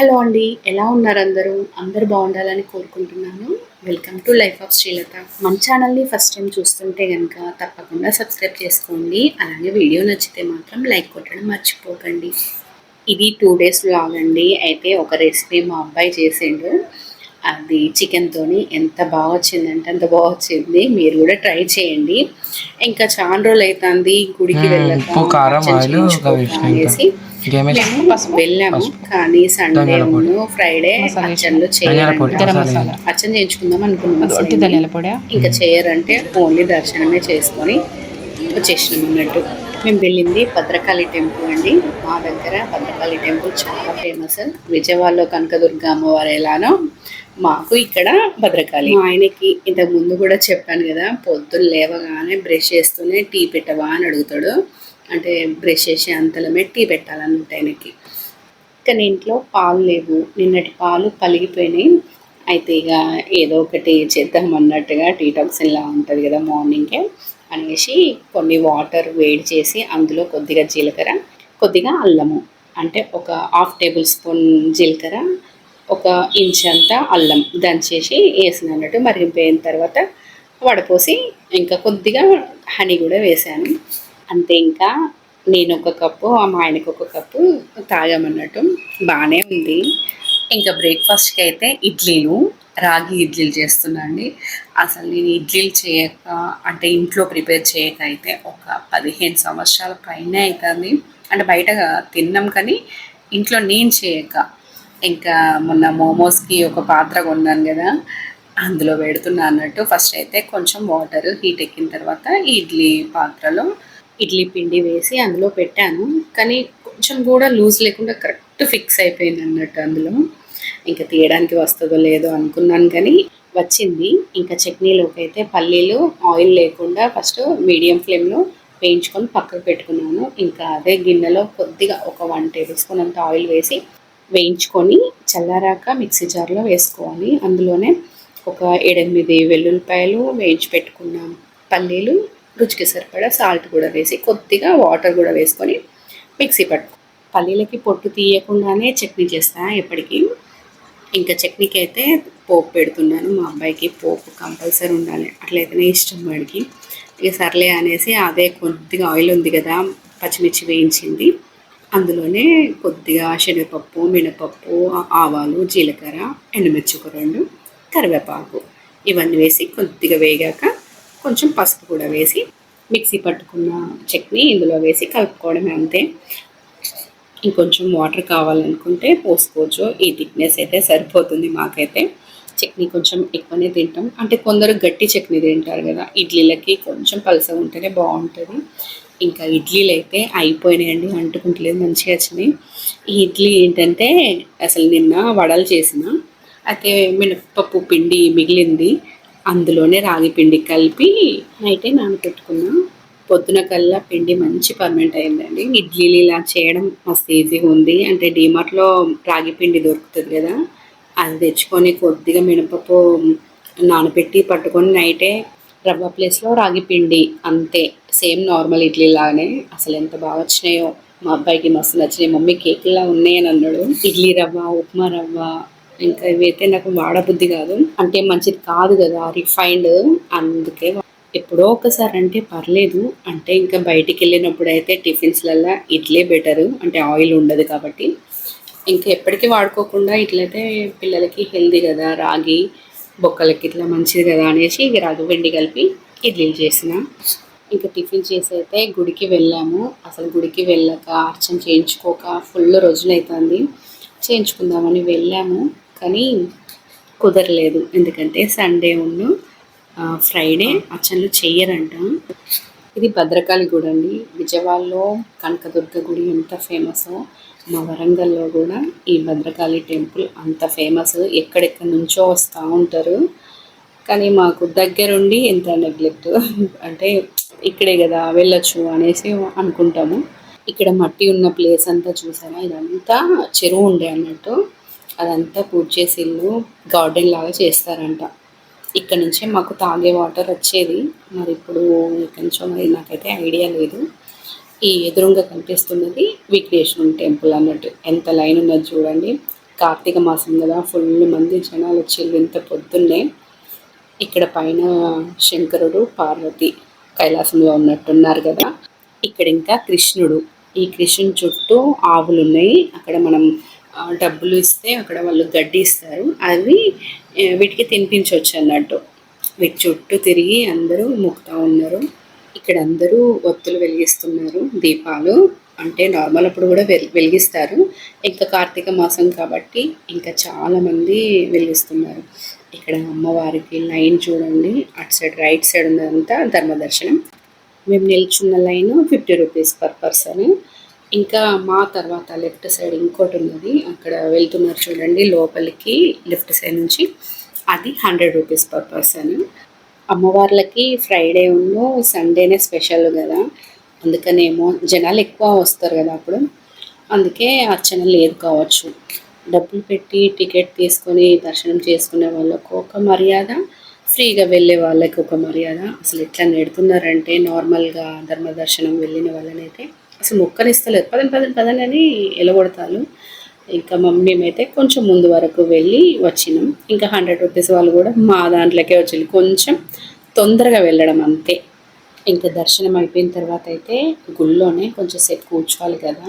Hello అండి ఎలా ఉన్నారు అందరూ? అందరు బాగుండాలని కోరుకుంటున్నాను. Welcome to life of Srilatha మన ఛానల్ని ఫస్ట్ టైం చూస్తుంటే కనుక తప్పకుండా సబ్స్క్రైబ్ చేసుకోండి. అలాగే వీడియో నచ్చితే మాత్రం లైక్ కొట్టడం మర్చిపోకండి. ఇది టూ డేస్ వ్లాగ్ అండి. అయితే ఒక రెసిపీ మా అబ్బాయి చేసిండు. అది చికెన్తోని ఎంత బాగా వచ్చిందంటే అంత బాగా వచ్చింది. మీరు కూడా ట్రై చేయండి. ఇంకా చాలా రోజులు అవుతుంది గుడికి మ్మ్. ఇంకేమి మేము వెళ్ళాము. కానీ సండే. ఫ్రైడే అచ్చన్లు ధనియాల పొడి చేయాలంట గరం మసాలా మసాలా. అచ్చం చేయించుకుందాం అనుకున్నాం ఇంకా చేయరంటే ఓన్లీ దర్శనమే చేసుకొని వచ్చేసినాం అన్నట్టు. మేము వెళ్ళింది భద్రకాళి టెంపుల్ అండి. మా దగ్గర భద్రకాళి టెంపుల్ చాలా ఫేమస్ విజయవాడలో కనకదుర్గ అమ్మవారు ఎలానో మాకు ఇక్కడ భద్రకాళి. మా ఆయనకి ఇంతకు ముందు కూడా చెప్పాను కదా పొద్దున్న లేవగానే బ్రష్ చేస్తూనే టీ పెట్టవా అని అడుగుతాడు. అంటే బ్రష్ చేసే అంతలమే టీ పెట్టాలన్నట్టు ఆయనకి. కానీ ఇంట్లో పాలు లేవు. నిన్నటి పాలు పలిగిపోయినాయి. అయితే ఇక ఏదో ఒకటి చేద్దాం అన్నట్టుగా టీటాక్సిన్లా ఉంటుంది కదా మార్నింగే అనేసి కొన్ని వాటర్ వేడి చేసి అందులో కొద్దిగా జీలకర్ర కొద్దిగా అల్లము. అంటే ఒక హాఫ్ టేబుల్ స్పూన్ జీలకర్ర ఒక ఇంచ్ అంతా అల్లం దంచేసి వేసిన అన్నట్టు మరిగిపోయిన తర్వాత వడపోసి ఇంకా కొద్దిగా హనీ కూడా వేసాను. అంతే ఇంకా నేను ఒక కప్పు మా ఆయనకు ఒక కప్పు తాగామన్నట్టు బాగానే ఉంది. ఇంకా బ్రేక్ఫాస్ట్కి అయితే ఇడ్లీలు రాగి ఇడ్లీలు చేస్తున్నా అండి. అసలు నేను ఇడ్లీలు చేయక అంటే ఇంట్లో ప్రిపేర్ చేయక అయితే ఒక పదిహేను సంవత్సరాల పైన అవుతుంది అంటే బయట తిన్నాం కానీ ఇంట్లో నేను చేయక ఇంకా మొన్న మోమోస్కి ఒక పాత్ర కొన్నాను కదా అందులో పెడుతున్నా అన్నట్టు. ఫస్ట్ అయితే కొంచెం వాటర్ హీట్ ఎక్కిన తర్వాత ఈ ఇడ్లీ పాత్రలో ఇడ్లీ పిండి వేసి అందులో పెట్టాను. కానీ కొంచెం కూడా లూజ్ లేకుండా కరెక్ట్ ఫిక్స్ అయిపోయింది అన్నట్టు అందులో. ఇంకా తీయడానికి వస్తుందో లేదో అనుకున్నాను కానీ వచ్చింది. ఇంకా చట్నీలోకి అయితే పల్లీలు ఆయిల్ లేకుండా ఫస్ట్ మీడియం ఫ్లేమ్లో వేయించుకొని పక్కకు పెట్టుకున్నాను. ఇంకా అదే గిన్నెలో కొద్దిగా ఒక వన్ టేబుల్ స్పూన్ అంత ఆయిల్ వేసి వేయించుకొని చల్లారాక మిక్సీ జార్లో వేసుకోవాలి. అందులోనే ఒక ఏడెనిమిది వెల్లుల్లిపాయలు వేయించి పెట్టుకున్నాం పల్లీలు రుచికి సరిపడా సాల్ట్ కూడా వేసి కొద్దిగా వాటర్ కూడా వేసుకొని మిక్సీ పట్టుకో పల్లీలకి పొట్టు తీయకుండానే చట్నీ చేస్తా ఎప్పటికీ. ఇంకా చట్నీకి అయితే పోపు పెడుతున్నాను. మా అబ్బాయికి పోపు కంపల్సరీ ఉండాలి. అట్లయితేనే ఇష్టం వాడికి. ఇక సర్లే అనేసి అదే కొద్దిగా ఆయిల్ ఉంది కదా పచ్చిమిర్చి వేయించింది. అందులోనే కొద్దిగా శనగపప్పు మినపప్పు ఆవాలు జీలకర్ర ఎండుమిర్చి ఒక రెండు కరివేపాకు ఇవన్నీ వేసి కొద్దిగా వేగాక కొంచెం పసుపు కూడా వేసి మిక్సీ పట్టుకున్న చట్నీ ఇందులో వేసి కలుపుకోవడమే అంతే. ఇంకొంచెం వాటర్ కావాలనుకుంటే పోసుకోవచ్చు. ఈ థిక్నెస్ అయితే సరిపోతుంది మాకైతే. చట్నీ కొంచెం ఎక్కువనే తింటాం. అంటే కొందరు గట్టి చట్నీ తింటారు కదా ఇడ్లీలకి కొంచెం పలసగా ఉంటేనే బాగుంటుంది. ఇంకా ఇడ్లీలు అయితే అయిపోయినాయండి అంటుకుంటలేదు మంచిగా వచ్చినాయి. ఈ ఇడ్లీ ఏంటంటే అసలు నిన్న వడలు చేసిన అయితే మినపప్పు పిండి మిగిలింది అందులోనే రాగి పిండి కలిపి నైటే నానబెట్టుకున్నా పొద్దున కల్లా పిండి మంచి పర్మనెంట్ అయిందండి. ఇడ్లీలు ఇలా చేయడం మస్తు ఈజీగా ఉంది. అంటే డీమార్ట్లో రాగి పిండి దొరుకుతుంది కదా అది తెచ్చుకొని కొద్దిగా మినపప్పు నానబెట్టి పట్టుకొని నైటే రవ్వ ప్లేస్లో రాగి పిండి అంతే. సేమ్ నార్మల్ ఇడ్లీ లాగానే అసలు ఎంత బాగా వచ్చినాయో మా అబ్బాయికి మస్తు నచ్చినాయి. మమ్మీ కేకులా ఉన్నాయని అన్నాడు. ఇడ్లీ రవ్వ ఉప్మా రవ్వ ఇంకా ఇవైతే నాకు వాడబుద్ధి కాదు. అంటే మంచిది కాదు కదా రిఫైన్డ్ అందుకే ఎప్పుడో ఒకసారి అంటే పర్లేదు. అంటే ఇంకా బయటికి వెళ్ళినప్పుడు అయితే టిఫిన్స్లల్లో ఇడ్లీ బెటరు. అంటే ఆయిల్ ఉండదు కాబట్టి. ఇంకా ఎప్పటికీ వాడుకోకుండా ఇట్లయితే పిల్లలకి హెల్దీ కదా రాగి బొక్కలకి ఇట్లా మంచిది కదా అనేసి ఇక రాగి వెండి కలిపి ఇడ్లీలు చేసిన. ఇంకా టిఫిన్ చేసి అయితే గుడికి వెళ్ళాము. అసలు గుడికి వెళ్ళాక అర్చన చేయించుకోక ఫుల్ రోజులు అవుతుంది చేయించుకుందామని వెళ్ళాము కానీ కుదరలేదు. ఎందుకంటే సండే ఉన్న ఫ్రైడే అర్చనలు చేయరంట ఇది భద్రకాళి గుడి అండి. విజయవాడలో కనకదుర్గ గుడి ఎంత ఫేమస్ మా వరంగల్లో కూడా ఈ భద్రకాళి టెంపుల్ అంత ఫేమస్. ఎక్కడెక్కడి నుంచో వస్తూ ఉంటారు. కానీ మాకు దగ్గరుండి ఎంత నెగ్లెక్ట్? అంటే ఇక్కడే కదా వెళ్ళొచ్చు అనేసి అనుకుంటాము. ఇక్కడ మట్టి ఉన్న ప్లేస్ అంతా చూసామా ఇదంతా చెరువు ఉండే అన్నట్టు. అదంతా పూర్తి చేసి ఇల్లు గార్డెన్ లాగా చేస్తారంట. ఇక్కడ నుంచే మాకు తాగే వాటర్ వచ్చేది. మరి ఇప్పుడు కొంచెం నుంచో మరి నాకైతే ఐడియా లేదు. ఈ ఎదురుగా కనిపిస్తున్నది విఘ్నేశ్వరం టెంపుల్ అన్నట్టు. ఎంత లైన్ ఉన్నది చూడండి. కార్తీక మాసం కదా. ఫుల్ మంది జనాలు వచ్చి ఇంత పొద్దున్నే ఇక్కడ పైన శంకరుడు పార్వతి కైలాసంలో ఉన్నట్టున్నారు కదా. ఇక్కడ ఇంకా కృష్ణుడు. ఈ కృష్ణుని చుట్టూ ఆవులు ఉన్నాయి అక్కడ మనం డబ్బులు ఇస్తే అక్కడ వాళ్ళు గడ్డి ఇస్తారు. అవి వీటికి తినిపించవచ్చు అన్నట్టు. వీటి చుట్టూ తిరిగి అందరూ ముక్తా ఉన్నారు. ఇక్కడ అందరూ ఒత్తులు వెలిగిస్తున్నారు. దీపాలు అంటే నార్మల్ అప్పుడు కూడా వెల్- వెలిగిస్తారు. ఇంకా కార్తీక మాసం కాబట్టి ఇంకా చాలా మంది వెలిగిస్తున్నారు. ఇక్కడ అమ్మవారికి లైన్ చూడండి. అటు సైడ్ రైట్ సైడ్ ఉన్నదంతా ధర్మదర్శనం. మేము నిల్చున్న line fifty rupees per person. ఇంకా మా తర్వాత లెఫ్ట్ సైడ్ ఇంకోటి ఉన్నది. అక్కడ వెళ్తున్నారు చూడండి లోపలికి లెఫ్ట్ సైడ్ నుంచి. అది హండ్రెడ్ రూపీస్ పర్ పర్సన్. అమ్మవార్లకి ఫ్రైడే ఉన్ను సండేనే స్పెషల్ కదా. అందుకనేమో జనాలు ఎక్కువ వస్తారు కదా అప్పుడు. అందుకే అర్చన లేదు కావచ్చు. డబ్బులు పెట్టి టికెట్ తీసుకొని దర్శనం చేసుకునే వాళ్ళకు ఒక మర్యాద ఫ్రీగా వెళ్ళే వాళ్ళకి ఒక మర్యాద. అసలు ఎట్లా నెడుతున్నారంటే నార్మల్గా ధర్మ దర్శనం వెళ్ళిన వాళ్ళనైతే అసలు మొక్కనిస్తలేదు. పదని పదని పదని అని ఎలగొడతారు. ఇంకా మమ్మీ అయితే కొంచెం ముందు వరకు వెళ్ళి వచ్చినాం. ఇంకా హండ్రెడ్ రూపీస్ వాళ్ళు కూడా మా దాంట్లోకే వచ్చింది కొంచెం తొందరగా వెళ్ళడం అంతే. ఇంకా దర్శనం అయిపోయిన తర్వాత అయితే గుళ్ళోనే కొంచెంసేపు కూర్చోవాలి కదా.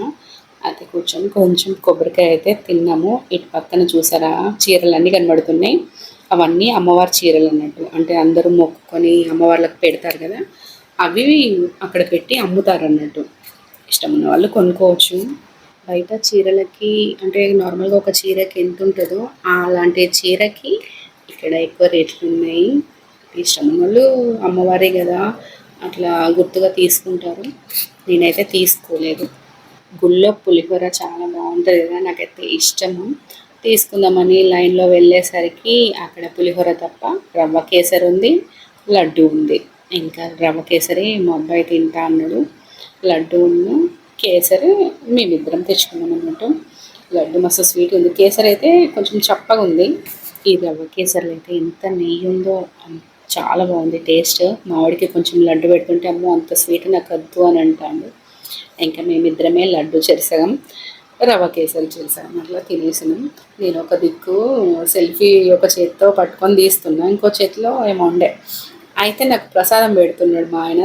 అది కూర్చొని కొంచెం కొబ్బరికాయ అయితే తిన్నాము. ఇటు పక్కన చూసారా చీరలన్నీ కనబడుతున్నాయి. అవన్నీ అమ్మవారి చీరలు అన్నట్టు. అంటే అందరూ మొక్కుకొని అమ్మవార్లకు పెడతారు కదా. అవి అక్కడ పెట్టి అమ్ముతారు అన్నట్టు. ఇష్టం ఉన్న వాళ్ళు కొనుక్కోవచ్చు. బయట చీరలకి అంటే నార్మల్గా ఒక చీరకి ఎంత ఉంటుందో అలాంటి చీరకి ఇక్కడ ఎక్కువ రేట్లు ఉన్నాయి. ఇష్టం ఉన్న వాళ్ళు అమ్మవారే కదా అట్లా గుర్తుగా తీసుకుంటారు. నేనైతే తీసుకోలేదు. గుళ్ళో పులిహోర చాలా బాగుంటుంది కదా నాకైతే ఇష్టము. తీసుకుందామని లైన్లో వెళ్ళేసరికి అక్కడ పులిహోర తప్ప రవ్వ కేసరి ఉంది లడ్డు ఉంది. ఇంకా రవ్వ కేసరి మా అబ్బాయి తింటా అన్నాడు. లడ్డూను కేసరి మేమిద్దరం తెచ్చుకున్నాం అన్నట్టు లడ్డు మస్తు స్వీట్ ఉంది. కేసరి అయితే కొంచెం చప్పగా ఉంది. ఈ రవ్వ కేసరిలో అయితే ఎంత నెయ్యి ఉందో చాలా బాగుంది టేస్ట్. మామిడికి కొంచెం లడ్డు పెట్టుకుంటే అమ్మో అంత స్వీట్ నాకు వద్దు అని అంటాడు. ఇంకా మేమిద్దరమే లడ్డు చెరిసాం రవ్వ కేసరి చేసాం అట్లా తినేసినాం. నేను ఒక దిక్కు సెల్ఫీ ఒక చేత్తో పట్టుకొని తీస్తున్నా ఇంకో చేతిలో ఏమో ఉండే. అయితే నాకు ప్రసాదం పెడుతున్నాడు మా ఆయన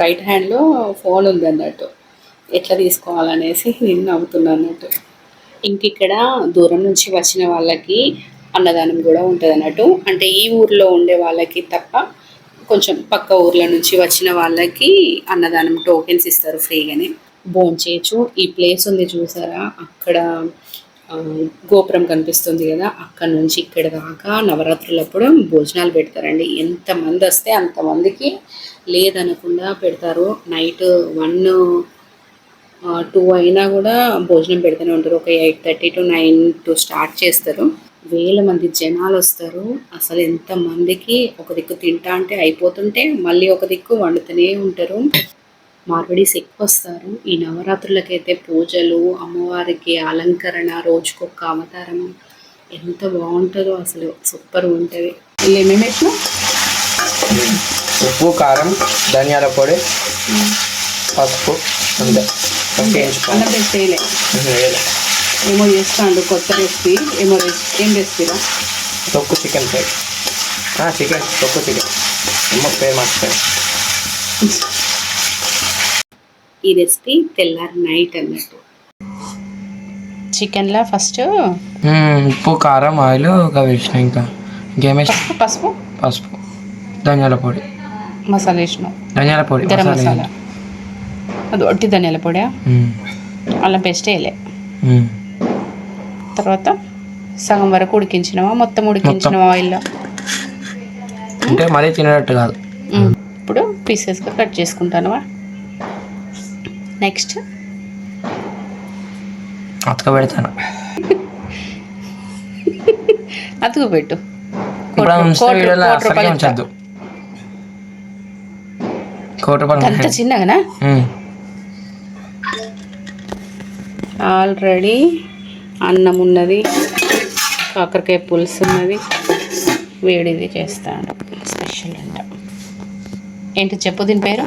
రైట్ హ్యాండ్లో ఫోన్ ఉంది అన్నట్టు. ఎట్లా తీసుకోవాలనేసి నేను నవ్వుతున్నా అన్నట్టు. ఇంక ఇక్కడ దూరం నుంచి వచ్చిన వాళ్ళకి అన్నదానం కూడా ఉంటుంది అన్నట్టు అంటే ఈ ఊర్లో ఉండే వాళ్ళకి తప్ప కొంచెం పక్క ఊర్ల నుంచి వచ్చిన వాళ్ళకి అన్నదానం టోకెన్స్ ఇస్తారు ఫ్రీగానే. భోంచేయచ్చు ఈ ప్లేస్ ఉంది చూసారా? అక్కడ గోపురం కనిపిస్తుంది కదా? అక్కడ నుంచి ఇక్కడ దాకా నవరాత్రులప్పుడు భోజనాలు పెడతారండి. ఎంతమంది వస్తే అంతమందికి లేదనకుండా పెడతారు. నైట్ వన్ టూ అయినా కూడా భోజనం పెడుతూనే ఉంటారు. ఒక eight thirty to nine to start చేస్తారు. వేల మంది జనాలు వస్తారు. అసలు ఎంత మందికి ఒక దిక్కు తింటా అంటే అయిపోతుంటే మళ్ళీ ఒక దిక్కు వండుతూనే ఉంటారు. మార్వడీస్ ఎక్కువ వస్తారు. ఈ నవరాత్రులకైతే పూజలు అమ్మవారికి అలంకరణ రోజుకొక అవతారం. ఎంత బాగుంటుందో అసలు సూపర్ ఉంటుంది. వీళ్ళు ఏమేమి ఉప్పు కారం ధనియాల పొడి పసుపు అంతే. వేయించుకోవాలి. ఏమో చేస్తాండు కొత్త రెసిపీ ఏమో రెసిపీ ఏం రెసిపీరా తొక్కు చికెన్ ఫ్రై. చికెన్ తొక్కు చికెన్. ఏమో పేరు మర్చిపోయాను. ఈ రెసిపీ తెల్లారి నైట్ అన్నట్టు. చికెన్లో ఫస్ట్ ఉప్పు కారం ఆయిల్ ఇంకా వేసిన ఇంకా. ఇంకేమేసి పసుపు పసుపు? పసుపు. ధనియాల పొడి. మసాలా వేసినాం. ధనియాల పొడి గరం మసాలా అది ఒట్టి ధనియాల పొడి మ్మ్, అలా బెస్ట్ వేయలే. తర్వాత సగం వరకు ఉడికించినావా? మొత్తం ఉడికించినావా ఆయిల్లో? అంటే మరీ తినేటట్టు కాదు. ఇప్పుడు పీసెస్గా కట్ చేసుకుంటానువా? నెక్స్ట్ అతక పెడతాను. అతుకు పెట్టు. అంత. చిన్నగానా. ఆల్రెడీ అన్నం ఉన్నది కాకరకాయ పులుసు ఉన్నది. వేడిది చేస్తాడు స్పెషల్ అంట. ఏంటి చెప్పు దీని పేరు?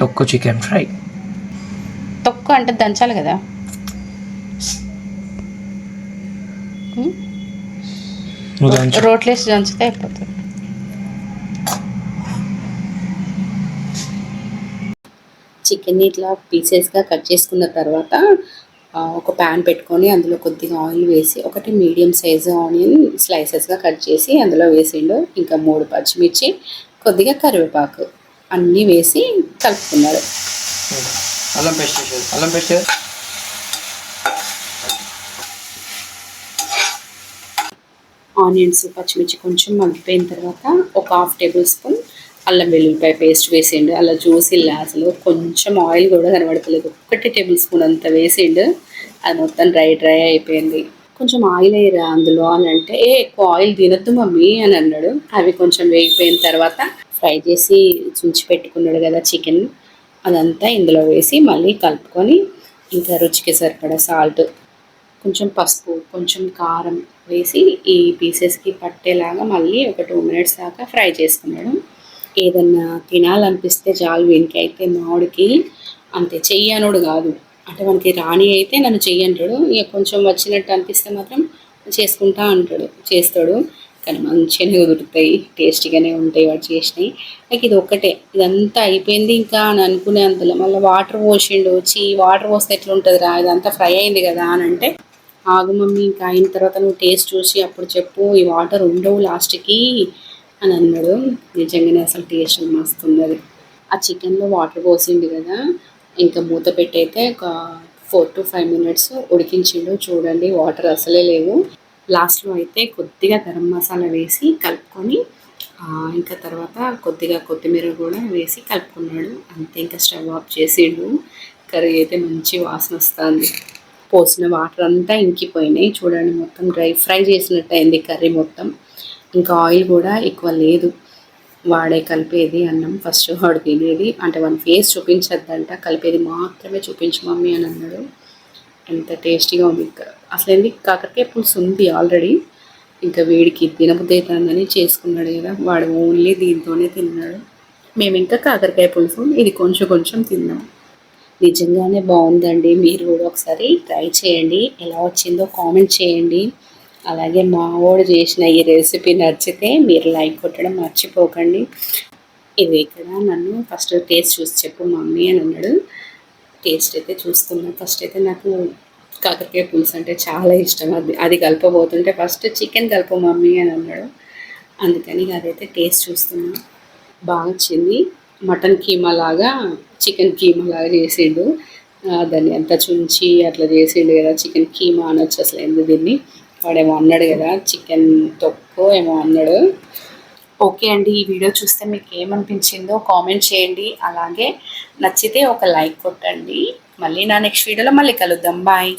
తొక్కు చికెన్ ఫ్రై. తొక్కు అంటే దంచాలి కదా. రోట్లేసి దంచితే అయిపోతుంది. చికెన్ ఇట్లా పీసెస్గా కట్ చేసుకున్న తర్వాత ఒక ప్యాన్ పెట్టుకొని అందులో కొద్దిగా ఆయిల్ వేసి ఒకటి మీడియం సైజు ఆనియన్ స్లైసెస్గా కట్ చేసి అందులో వేసిండు. ఇంకా మూడు పచ్చిమిర్చి కొద్దిగా కరివేపాకు అన్నీ వేసి కలుపుకున్నాడు. అల్లం పేస్ట్ అల్లం పేస్ట్ ఆనియన్స్ పచ్చిమిర్చి కొంచెం మగ్గిపోయిన తర్వాత ఒక హాఫ్ టేబుల్ స్పూన్ అల్లం వెల్లుల్లిపాయ పేస్ట్ వేసిండు అలా చూసిల్లా అసలు కొంచెం ఆయిల్ కూడా కనబడతలేదు. ఒక్కటి టేబుల్ స్పూన్ అంత వేసిండు అది మొత్తం డ్రై డ్రై అయిపోయింది. కొంచెం ఆయిల్ అయ్యిరా అందులో అని అంటే ఏ ఎక్కువ ఆయిల్ తినద్దు మమ్మీ అని అన్నాడు. అవి కొంచెం వేగిపోయిన తర్వాత ఫ్రై చేసి చుంచి పెట్టుకున్నాడు కదా చికెన్ అదంతా ఇందులో వేసి మళ్ళీ కలుపుకొని ఇంకా రుచికి సరిపడా సాల్ట్ కొంచెం పసుపు కొంచెం కారం వేసి ఈ పీసెస్కి పట్టేలాగా మళ్ళీ ఒక టూ మినిట్స్ దాకా ఫ్రై చేసుకున్నాడు. ఏదన్నా తినాలనిపిస్తే చాలు వెనకైతే మామిడికి అంతే చెయ్యనుడు కాదు. అంటే మనకి రాణి అయితే నన్ను చెయ్యంటాడు ఇక కొంచెం వచ్చినట్టు అనిపిస్తే మాత్రం చేసుకుంటా అంటాడు. చేస్తాడు. కానీ మంచిగానే కుదురుతాయి. టేస్టీగానే ఉంటాయి వాడు చేసినాయి నాకు ఇది ఒక్కటే. ఇదంతా అయిపోయింది ఇంకా అని అనుకునే అంతలో మళ్ళీ వాటర్ పోసిండు. వచ్చి వాటర్ పోస్తే ఎట్లుంటుంది రా ఇదంతా ఫ్రై అయింది కదా అని అంటే ఆగు మమ్మీ ఇంకా అయిన తర్వాత నువ్వు టేస్ట్ చూసి అప్పుడు చెప్పు. ఈ వాటర్ ఉండవు లాస్ట్కి. అని అన్నాడు. నిజంగానే అసలు టేస్ట్ మస్తుంది అది ఆ చికెన్లో వాటర్ పోసిండు కదా ఇంకా మూత పెట్టి అయితే ఒక ఫోర్ టు ఫైవ్ మినిట్స్ ఉడికించిండు. చూడండి వాటర్ అసలే లేవు. లాస్ట్లో అయితే కొద్దిగా గరం మసాలా వేసి కలుపుకొని ఇంకా తర్వాత కొద్దిగా కొత్తిమీర కూడా వేసి కలుపుకున్నాడు. అంతే ఇంకా స్టవ్ ఆఫ్ చేసిండు. కర్రీ అయితే మంచి వాసన వస్తుంది. పోసిన వాటర్ అంతా ఇంకిపోయినాయి. చూడండి మొత్తం డ్రై ఫ్రై చేసినట్టు అయింది కర్రీ మొత్తం. ఇంకా ఆయిల్ కూడా ఎక్కువ లేదు. వాడే కలిపేది అన్నం ఫస్ట్ వాడు తినేది. అంటే వన్ ఫేస్ చూపించద్దంట. కలిపేది మాత్రమే చూపించు మమ్మీ అని అన్నాడు. ఎంత టేస్టీగా ఉంది. అసలు ఏంది? కాకరకాయ పులుసు ఉంది ఆల్రెడీ. ఇంకా వేడికి తినబుద్ధి అవుతుందని చేసుకున్నాడు కదా. వాడు ఓన్లీ దీంతోనే తిన్నాడు. మేము ఇంకా కాకరకాయ పులుసు ఇది కొంచెం కొంచెం తిన్నాం. నిజంగానే బాగుందండి. మీరు కూడా ఒకసారి ట్రై చేయండి. ఎలా వచ్చిందో కామెంట్ చేయండి. అలాగే మా వాడు చేసిన ఈ రెసిపీ నచ్చితే మీరు లైక్ కొట్టడం మర్చిపోకండి. ఇది ఇక్కడ నన్ను ఫస్ట్ టేస్ట్ చూసి చెప్పు మమ్మీ అని అన్నాడు. టేస్ట్ అయితే చూస్తున్నాను ఫస్ట్ అయితే నాకు కాకరకాయ పులుసు అంటే చాలా ఇష్టం. అది అది కలపబోతుంటే ఫస్ట్ చికెన్ కలప మమ్మీ అని అన్నాడు. అందుకని అదైతే టేస్ట్ చూస్తున్నా. బాగా వచ్చింది మటన్ కీమా లాగా చికెన్ కీమా లాగా చేసిండు. దాన్ని అంతా చుంచి అట్లా చేసిండు కదా చికెన్ కీమా అనొచ్చు అసలు ఎందుకు దీన్ని. వాడేమో అన్నాడు కదా చికెన్ తొక్కు ఏమో అన్నాడు. ఓకే అండి ఈ వీడియో చూస్తే మీకు ఏమనిపించిందో కామెంట్ చేయండి. అలాగే నచ్చితే ఒక లైక్ కొట్టండి. మళ్ళీ నా నెక్స్ట్ వీడియోలో మళ్ళీ కలుద్దాం. బాయ్.